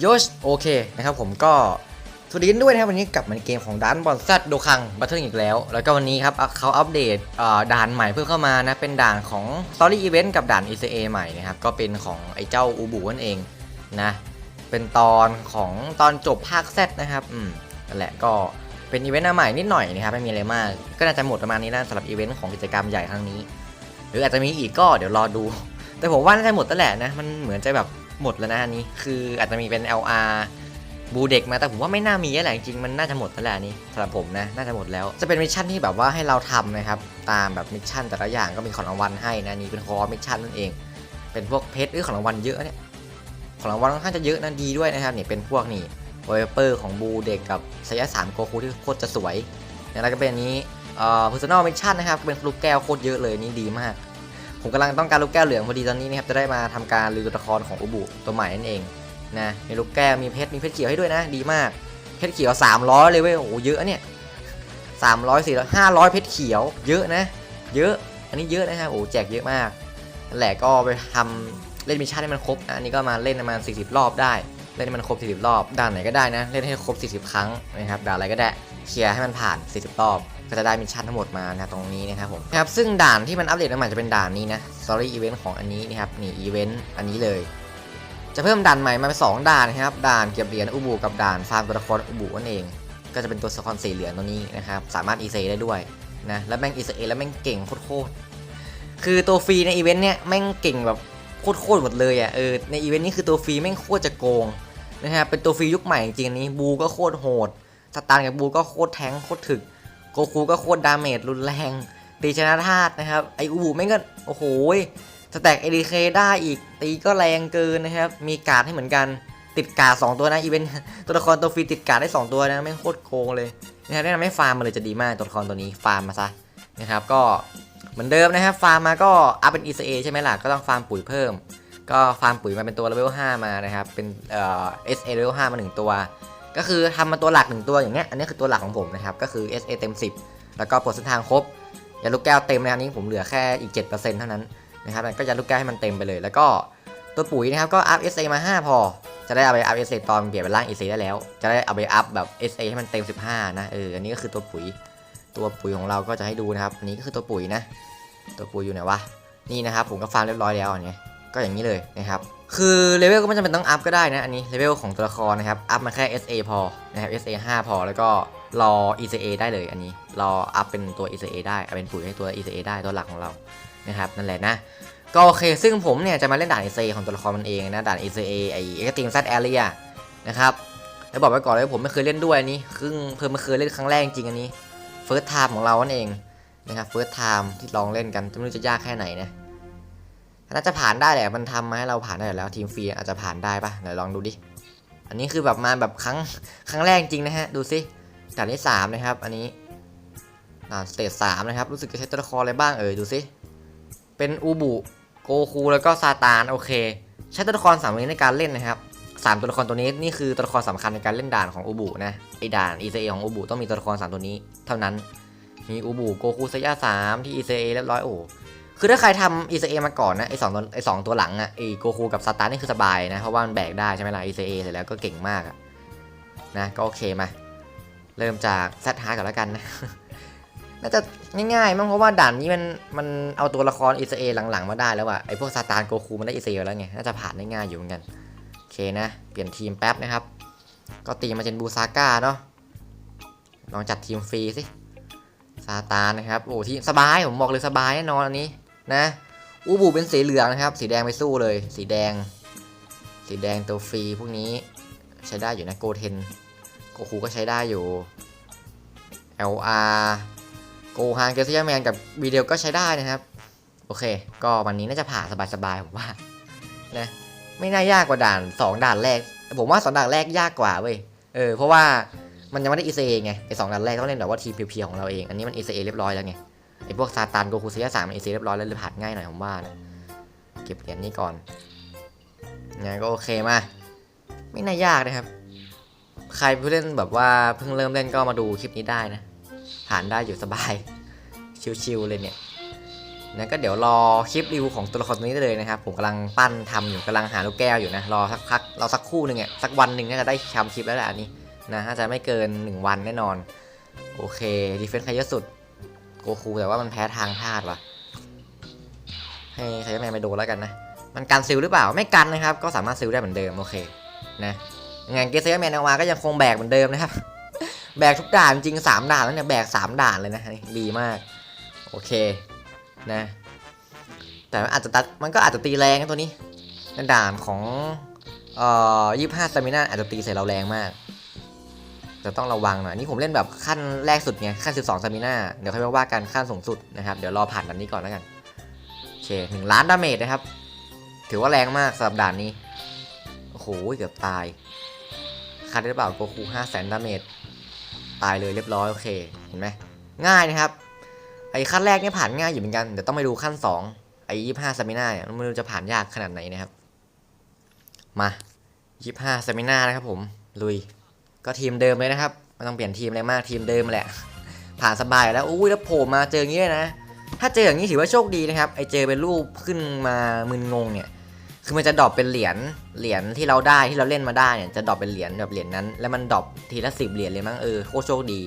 โยชโอเคนะครับผมก็สวัสดีกันด้วยนะครับวันนี้กลับมาในเกมของดันบอลซัดโดคังบัตเทิลอีกแล้ว แล้วก็วันนี้ครับเขาอัปเดตด่านใหม่เพิ่มเข้ามานะ เป็นด่านของ Story Event กับด่าน ECA ใหม่นะครับ ก็เป็นของไอ้เจ้าอูบูนั่นเองนะ เป็นตอนของตอนจบภาค Z นะครับอืมนั่นแหละก็เป็นอีเวนต์หน้าใหม่นิดหน่อยนะครับไม่มีอะไรมากก็น่าจะหมดประมาณนี้นะสำหรับอีเวนต์ของกิจกรรมใหญ่ครั้งนี้ หรืออาจจะมีอีกก็เดี๋ยวรอดู แต่ผมว่าน่าจะหมดตั้งแหละนะมันเหมือนจะแบบ หมดแล้วนะอันนี้ คืออาจจะมีเป็น LR บูเด็กมาแต่ผมว่าไม่น่ามีแล้วแหละจริงมันน่าจะหมดแล้วแหละนี้สำหรับผมนะน่าจะหมดแล้วจะเป็นมิชชั่นที่แบบว่าให้เราทำนะครับตามแบบมิชชั่นแต่ละอย่างก็มีของรางวัลให้นะนี่เป็นคอมิชชั่นนั่นเอง เป็นพวกเพชรหรือของรางวัลเยอะเนี่ยของรางวัลค่อนข้างจะเยอะนะดีด้วยนะครับเนี่ยเป็นพวกนี่เวเปอร์ของบูเด็กกับไซยะสามโกคูที่โคตรจะสวยแล้วก็เป็นอันนี้เอ่อ personal mission นะครับเป็นลูกแก้วโคตรเยอะเลยนี่ดีมาก ผมกำลังต้องการลูกแก้วเหลืองพอดีตอนนี้นะครับจะได้มาทำการรีวิวตัวละครของอุบุตัวใหม่นั่นเองนะมีลูกแก้วมีเพชรมีเพชรเขียวให้ด้วยนะ ดีมากเพชรเขียว 300 เลยเว้ยโอ้โหเยอะเนี่ย300 400 500เพชรเขียว เยอะนะ เยอะ อันนี้เยอะนะครับโอ้แจกเยอะมากแหละก็ไปทำเล่นมิชชั่นให้มันครบนะอันนี้ก็มาเล่นประมาณ40 รอบได้ เล่นให้มันครบ 40 รอบด่านไหนก็ได้นะ เล่นให้ครบ 40 ครั้งนะครับด่านอะไรก็ได้เคลียร์ให้มันผ่าน 40 รอบ ก็จะได้มิชชั่นทั้งหมดมานะตรงนี้นะครับผมนะครับซึ่งด่านที่มันอัปเดตมาใหม่จะเป็นด่านนี้นะ Story Event ของอันนี้นะครับนี่ Event อันนี้เลย จะเพิ่มด่านใหม่มาเป็นสองด่านนะครับด่านเก็บเหรียญอุบูกับด่านฟาร์มตัวละครอุบูนั่นเอง ก็จะเป็นตัวละครสีเหลืองตัวนี้นะครับสามารถอีเซได้ด้วยนะแล้วแม่งอีเซแล้วแม่งเก่งโคตรคือตัวฟรีในอีเวนต์เนี้ยแม่งเก่งแบบโคตรๆหมดเลยอะเออในอีเวนต์นี้คือตัวฟรีแม่งโคตรจะโกงนะครับเป็นตัวฟรียุคใหม่จริงๆอันนี้บูก็โคตรโหดสตาร์กับบูก็โคตรแทงโคตรถึก โกคูก็โคตรดาเมจรุนแรง ตีชนะธาตุนะครับ ไออูบูแม่งก็ โอ้โหสแต็กเอดีเคได้อีก ตีก็แรงเกินนะครับ มีการ์ดให้เหมือนกันติดกาดสองตัวนะอีเวนต์ตัวละครตัวฟรีติดกาดได้ 2 ตัวนะแม่งโคตรโกงเลยนะครับแนะนำให้ฟาร์มมาเลยจะดีมากตัวละครตัวนี้ฟาร์มมาซะนะครับก็เหมือนเดิมนะครับฟาร์มมาก็อัพเป็น ECA ใช่ไหมล่ะก็ต้องฟาร์มปุ๋ยเพิ่ม ก็ฟาร์มปุ๋ยมาเป็นตัวเลเวล5มานะครับเป็นเอ่อ SA เลเวล5มา 1 ตัว ก็คือทำมาตัวหลัก1ตัวอย่างเงี้ยอันนี้คือตัวหลักของผมนะครับก็คือ SA เต็ม 10 แล้วก็ปลดเส้นทางครบยาลูกแก้วเต็มนะครับนี้ผมเหลือแค่อีก 7%เท่านั้นนะครับก็ยาลูกแก้วให้มันเต็มไปเลย แล้วก็ตัวปุ๋ยนะครับก็อัพ SA มา 5 พอ จะได้เอาไปอัพ SA ตอนเปลี่ยนเป็นร่าง EC ได้แล้ว จะได้เอาไปอัพแบบ SA ให้มันเต็ม 15 นะเอออันนี้ก็คือตัวปุ๋ย ตัวปุ๋ยของเราก็จะให้ดูนะครับอันนี้ก็คือตัวปุ๋ยนะ ตัวปุ๋ยอยู่ไหนวะนี่นะครับผมก็ฟาร์มเรียบร้อยแล้วอันนี้ ก็อย่างนี้เลยนะครับคือเลเวลก็ไม่จำเป็นต้องอัพก็ได้นะอันนี้เลเวลของตัวละครนะครับอัพมาแค่ SA พอนะครับ SA 5 พอแล้วก็รอ ECA ได้เลยอันนี้รออัพเป็นตัว ECA ได้เอาเป็นปุ๋ยให้ตัว ECA ได้ตัวหลักของเรานะครับนั่นแหละนะก็โอเค ซึ่งผมเนี่ยจะมาเล่นด่าน ECA ของตัวละครมันเองนะด่าน ECA ไอ้ Extreme Set Area นะครับแล้วบอกไว้ก่อนเลยว่าผมไม่เคยเล่นด้วยอันนี้ครึ่งเพิ่งมาเคยเล่นครั้งแรกจริงอันนี้ First time ของเรานั่นเองนะครับ First time ที่ลองเล่นกันจะไม่รู้จะยากแค่ไหนนะ น่าจะผ่านได้แหละมันทำมาให้เราผ่านได้แล้วทีมฟรีอาจจะผ่านได้ปะไหนลองดูดิ อันนี้คือแบบมาแบบครั้งครั้งแรกจริงนะฮะ ดูสิด่านที่สามนะครับ อันนี้ด่านสเตจสามนะครับ รู้สึกจะใช้ตัวละครอะไรบ้างเอ่ยดูสิ เป็นอูบุโกคูแล้วก็ซาตานโอเค ใช้ตัวละครสามตัวนี้ในการเล่นนะครับสามตัวละครตัวนี้นี่คือตัวละครสำคัญในการเล่นด่านของอูบุนะไอด่าน ECA ของอูบุต้องมีตัวละครสามตัวนี้เท่านั้น มีอูบุโกคูซายาสามที่ ECA เรียบร้อยโอ้ คือถ้าใครทำ ECA มาก่อนนะไอสองตัวไอสองตัวหลังอะไอโกคูกับซาตานนี่คือสบายนะ เพราะว่ามันแบกได้ใช่ไหมล่ะ ECA เสร็จแล้วก็เก่งมากอะนะก็โอเคมา เริ่มจากแซดฮาร์ก่อนแล้วกันนะน่าจะง่ายๆมั้งเพราะว่าด่านนี้มันมันเอาตัวละคร ECA หลังๆมาได้แล้วอะไอพวกซาตานโกคูมันได้ ECA แล้วไงน่าจะผ่านได้ง่ายอยู่เหมือนกันโอเคนะ เปลี่ยนทีมแป๊บนะครับ ก็ตีมาเจนบูซาก้าเนาะลองจัดทีมฟรีสิซาตานนะครับโอ้ที่สบายผมบอกเลยสบายแน่นอนอันนี้ นะอูบูเป็นสีเหลืองนะครับ สีแดงไปสู้เลย สีแดง สีแดงตัวฟรีพวกนี้ใช้ได้อยู่นะโกเทนโกคูก็ใช้ได้อยู่ LR โกฮานเกสยาแมนกับวีเดียก็ใช้ได้นะครับ โอเค ก็วันนี้น่าจะผ่านสบายๆผมว่านะไม่น่ายากกว่าด่าน 2 ด่านแรก ผมว่า 2 ด่านแรกยากกว่าเว้ยเออเพราะว่ามันยังไม่ได้ ECA ไงไอสองด่านแรกต้องเล่นแบบว่าทีมเพียวๆของเราเอง อันนี้มัน ECA เรียบร้อยแล้วไง ไอพวกซาตานโกคูเซียสามมัน ECA เรียบร้อยแล้วเลยผ่านง่ายหน่อยผมว่านะเก็บเหรียญนี้ก่อนงั้ก็โอเคมา ไม่น่ายากนะครับ ใครเพิ่งเล่นแบบว่าเพิ่งเริ่มเล่นก็มาดูคลิปนี้ได้นะ ผ่านได้อยู่สบาย ชิวๆเลยเนี่ยนะก็เดี๋ยวรอคลิปรีวิวของตัวละครตัวนี้ได้เลยนะครับ ผมกำลังปั้นทำอยู่กำลังหาลูกแก้วอยู่นะ รอสักพักรอสักคู่หนึ่งอะสักวันหนึ่งน่าจะได้ทำคลิปแล้วแหละอันนี้นะน่าจะไม่เกิน 1 วันแน่นอน โอเคดีเฟนส์ใครเยอะสุด โกคูแต่ว่ามันแพ้ทางพลาดว่ะ ให้ไซแมนไปโดนแล้วกันนะ มันกันซิลหรือเปล่า ไม่กันนะครับ ก็สามารถซิลได้เหมือนเดิมโอเค นะงไงเกสไซแมนออกมาก็ยังคงแบกเหมือนเดิมนะครับ แบกทุกด่านจริงสามด่านแล้วเนี่ยแบกสามด่านเลยนะดีมาก โอเค นะ แต่อาจจะตัด มันก็อาจจะตีแรงนะตัวนี้ในด่านของเอ่อยี่ห้าสตามินาอาจจะตีใส่เราแรงมาก จะต้องระวังหน่อยนี่ผมเล่นแบบขั้นแรกสุดไงขั้น 12สามิน่าเดี๋ยวค่อยว่ากันขั้นสูงสุดนะครับเดี๋ยวรอผ่านด่านนี้ก่อนแล้วกันโอเคหนึ่งล้านดาเมจนะครับ ถือว่าแรงมากสำหรับด่านนี้โอ้โหเกือบตายคัดได้เปล่าโกคูห้าแสนดาเมจตายเลยเรียบร้อยโอเคเห็นไหมง่ายนะครับไอ้ขั้นแรกเนี่ยผ่านง่ายอยู่เหมือนกันเดี๋ยวต้องไปดูขั้น 2 ไอ้ยี่ห้าซามิน่าเนี่ยไม่รู้จะผ่านยากขนาดไหนนะครับ มายี่ห้าซามิน่านะครับผมลุย ก็ทีมเดิมเลยนะครับไม่ต้องเปลี่ยนทีมอะไรมากทีมเดิมแหละ ผ่านสบายแล้วอุ้ยแล้วโผล่มาเจออย่างนี้เลยนะ ถ้าเจออย่างนี้ถือว่าโชคดีนะครับไอเจอเป็นรูปขึ้นมามึนงงเนี่ยคือมันจะดรอปเป็นเหรียญเหรียญที่เราได้ที่เราเล่นมาได้เนี่ยจะดรอปเป็นเหรียญแบบเหรียญนั้น แล้วมันดรอปทีละสิบเหรียญเลยมั้งเออโคตรโชคดี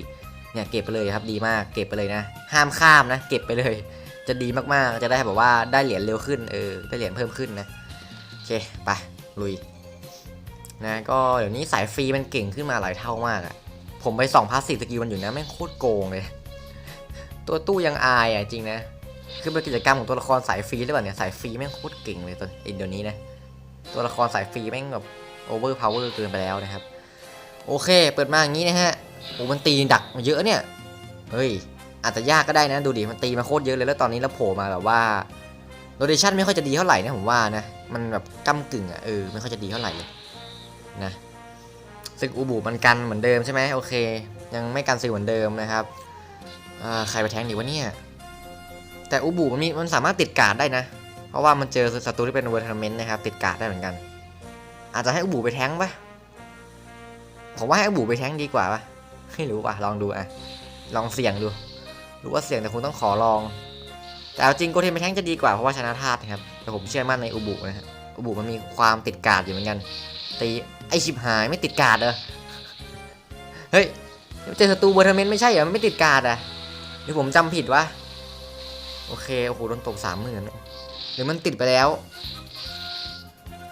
เนี่ยเก็บไปเลยครับดีมากเก็บไปเลยนะ ห้ามข้ามนะ เก็บไปเลย จะดีมากๆจะได้แบบว่าได้เหรียญเร็วขึ้นเออได้เหรียญเพิ่มขึ้นนะโอเคไปลุย นะก็เดี๋ยวนี้สายฟรีมันเก่งขึ้นมาหลายเท่ามากอะผมไปส่องพาสซีฟสกิลมันอยู่นะแม่งโคตรโกงเลย ตัวตู้ยังอายอะจริงนะ คือเป็นกิจกรรมของตัวละครสายฟรีหรือเปล่าเนี่ยสายฟรีแม่งโคตรเก่งเลยตัวไอ้เดี๋ยวนี้นะตัวละครสายฟรีแม่งแบบโอเวอร์พาวเวอร์เกินไปแล้วนะครับ โอเค เปิดมาอย่างนี้นะฮะโอ้มันตีดักมาเยอะเนี่ยเฮ้ยอาจจะยากก็ได้นะดูดิมันตีมาโคตรเยอะเลยแล้วตอนนี้เราโผล่มาแบบว่าโรเดชั่นไม่ค่อยจะดีเท่าไหร่นะผมว่านะมันแบบก้ากึ่งอะเออไม่ค่อยจะดีเท่าไหร่เลย นะซึ่งอูบูมันกันเหมือนเดิมใช่ไหมโอเค ยังไม่กันซิลเหมือนเดิมนะครับใครไปแทงดีวะเนี่ย แต่อูบูมันมีมันสามารถติดการ์ดได้นะ เพราะว่ามันเจอศัตรูที่เป็นเวอร์ทันเมนต์นะครับติดการ์ดได้เหมือนกัน อาจจะให้อูบูไปแทงปะผมว่าให้อูบูไปแทงดีกว่าปะไม่รู้ว่ะลองดูอะลองเสี่ยงดูรู้ว่าเสี่ยงแต่คงต้องขอลอง แต่เอาจริงโกเทนไปแทงจะดีกว่าเพราะว่าชนะธาตุนะครับแต่ผมเชื่อมั่นในอุบุนะฮะอุบุมันมีความติดการ์ดอยู่เหมือนกันตี ไอชิบหายไม่ติดกาดเหรอ เฮ้ยเจอศัตรูเบอร์เทอร์เมนไม่ใช่เหรอมันไม่ติดกาดอะหรือผมจำผิดวะ โอเค โอ้โห โดนตบสามหมื่นหรือมันติดไปแล้ว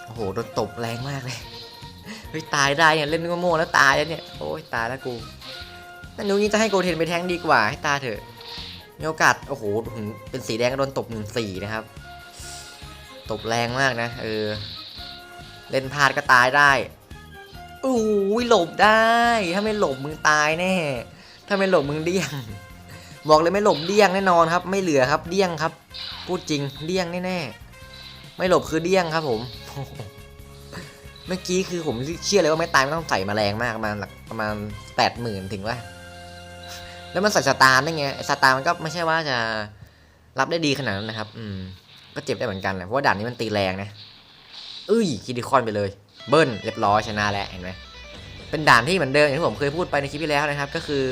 โอ้โห โดนตบแรงมากเลย เฮ้ย ตายได้เนี่ย เล่นโง่ๆแล้วตายแล้วเนี่ย โอ้ย ตายแล้วกูนั่นนู้นี้จะให้โกเทนไปแทงดีกว่า ให้ตายเถอะมีโอกาส โอ้โหถึงเป็นสีแดงก็โดนตบหนึ่งสี่นะครับ ตบแรงมากนะ เออ เล่นพลาดก็ตายได้ อ้ยหลบได้ ถ้าไม่หลบมึงตายแน่ ถ้าไม่หลบมึงเดี้ยง บอกเลยไม่หลบเดี้ยงแน่นอนครับ ไม่เหลือครับเดี้ยงครับ พูดจริงเดี้ยงแน่ๆไม่หลบคือเดี้ยงครับ ผม เมื่อกี้คือผมเชื่อเลยว่าไม่ตายไม่ต้องใส่แมาแรงมากประมาณประมาณแปดหมื่นถึงว่า แล้วมันใส่สตาร์ได้ไงสตาร์มันก็ไม่ใช่ว่าจะรับได้ดีขนาดนั้นนะครับ อืม ก็เจ็บได้เหมือนกันแหละเพราะว่าด่านนี้มันตีแรงนะเอ้ยคิดิคอนไปเลย เบิ้ลเรียบร้อยชนะแล้วเห็นไหมเป็นด่านที่เหมือนเดิมอย่างที่ผมเคยพูดไปในคลิปที่แล้วนะครับ ก็คือ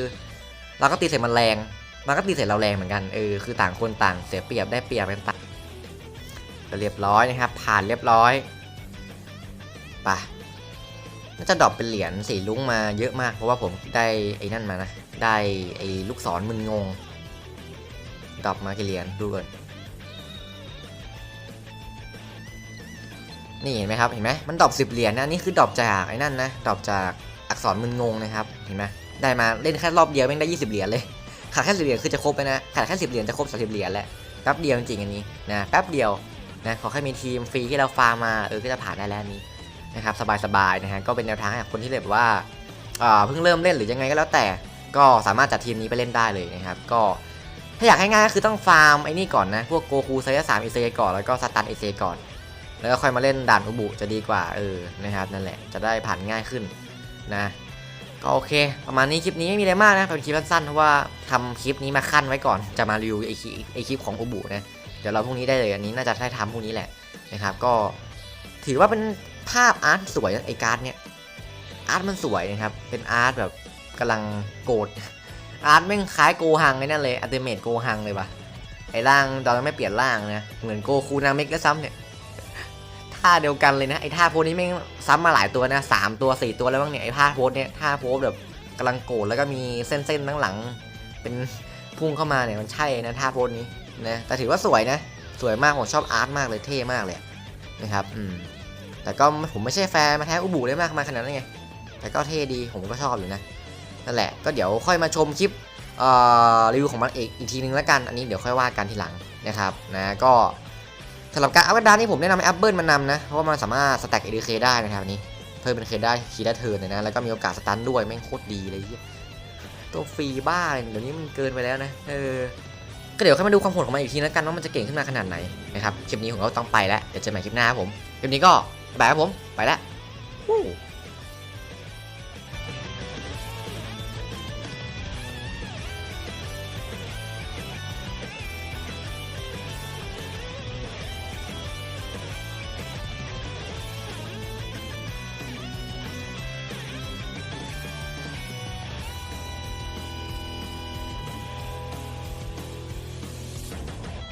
เราก็ตีใส่มันแรง มันก็ตีใส่เราแรงเหมือนกันเออคือต่างคนต่างเสียเปรียบได้เปรียบกันต่างก็เรียบร้อยนะครับ ผ่านเรียบร้อยไปน่าจะดรอปเป็นเหรียญสีลุ้งมาเยอะมาก เพราะว่าผมได้ไอ้นั่นมานะ ได้ไอ้ลูกศรมึนงงดรอปมากี่เหรียญดูก่อน นี่เห็นไหมครับเห็นไหมมันดรอปสิบเหรียญนะนี่คือดรอปจากไอ้นั่นนะดรอปจากอักษรมึนงงนะครับเห็นไหมได้มาเล่นแค่รอบเดียวแม่งได้ยี่สิบเหรียญเลยขาดแค่สิบเหรียญคือจะครบไปนะขาดแค่สิบเหรียญจะครบสามสิบเหรียญแล้วแป๊บเดียวจริงอันนี้นะแป๊บเดียวนะขอแค่มีทีมฟรีที่เราฟาร์มมาเออก็จะผ่านได้แล้วนี้นะครับสบายๆนะฮะก็เป็นแนวทางให้กับคนที่แบบว่าเออเพิ่งเริ่มเล่นหรือยังไงก็แล้วแต่ ก็สามารถจัดทีมนี้ไปเล่นได้เลยนะครับก็ถ้าอยากให้ง่ายก็คือต้องฟาร์มไอ้นี่ก่อนนะพวกโกคูไซยะสามเอเซก่อนแล้วก็สตันเอเซก่อน แล้วก็ค่อยมาเล่นด่านอุบุจะดีกว่าเออนะครับนั่นแหละจะได้ผ่านง่ายขึ้นนะก็โอเค ประมาณนี้คลิปนี้ไม่มีอะไรมากนะเป็นคลิปสั้นๆเพราะว่าทำคลิปนี้มาขั้นไว้ก่อนจะมารีวิวไอคลิปไอคลิปของอุบุนะเดี๋ยวเราพรุ่งนี้ได้เลยอันนี้น่าจะได้ทำพรุ่งนี้แหละนะครับก็ถือว่าเป็นภาพอาร์ตสวยไอการ์ดเนี่ยอาร์ตมันสวยนะครับเป็นอาร์ตแบบกำลังโกรธอาร์ตแม่งคล้ายโกฮังไอ้นั่นเลยอัลติเมทโกฮังเลยปะไอร่างตอนนั้นไม่เปลี่ยนร่างนะเหมือนโกคูนาเมกก็ซ้ำเนี่ย ท่าเดียวกันเลยนะไอ้ท่าโพสนี้แม่งซ้ำมาหลายตัวนะสามตัวสี่ตัวแล้วบ้างเนี่ยไอ้ท่าโพสเนี่ยท่าโพสแบบกำลังโกรธแล้วก็มีเส้นๆทั้งหลัง เป็นพุ่งเข้ามาเนี่ยมันใช่นะท่าโพสนี้นะแต่ถือว่าสวยนะสวยมากผมชอบอาร์ตมากเลยเท่มากเลยนะครับอืมแต่ก็ผมไม่ใช่แฟนมาแท้อุบุได้มากมายขนาดนั้นไงแต่ก็เท่ดีผมก็ชอบอยู่นะนั่นแหละก็เดี๋ยวค่อยมาชมคลิปรีวิวของมันเอกอีกทีนึงแล้วกันอันนี้เดี๋ยวค่อยว่ากันทีหลังนะครับนะก็ สำหรับการอัพดานนี่ผมแนะนำให้อัพเบิลมันนำนะ เพราะว่ามันสามารถสแต็กเอเดเคได้นะครับอันนี้ เพิ่มเป็นเคได้คีได้เทิร์นเลยนะ แล้วก็มีโอกาสสตันด้วย แม่งโคตรดีเลยตัวฟรีบ้าเลยเดี๋ยวนี้มันเกินไปแล้วนะ เออ ก็เดี๋ยวค่อยมาดูความโหดของมันอีกทีแล้วกันว่ามันจะเก่งขึ้นมาขนาดไหนนะครับ คลิปนี้ผมก็ต้องไปแล้ว เดี๋ยวเจอกันใหม่คลิปหน้าครับผม คลิปนี้ก็บายครับผม ไปแล้ว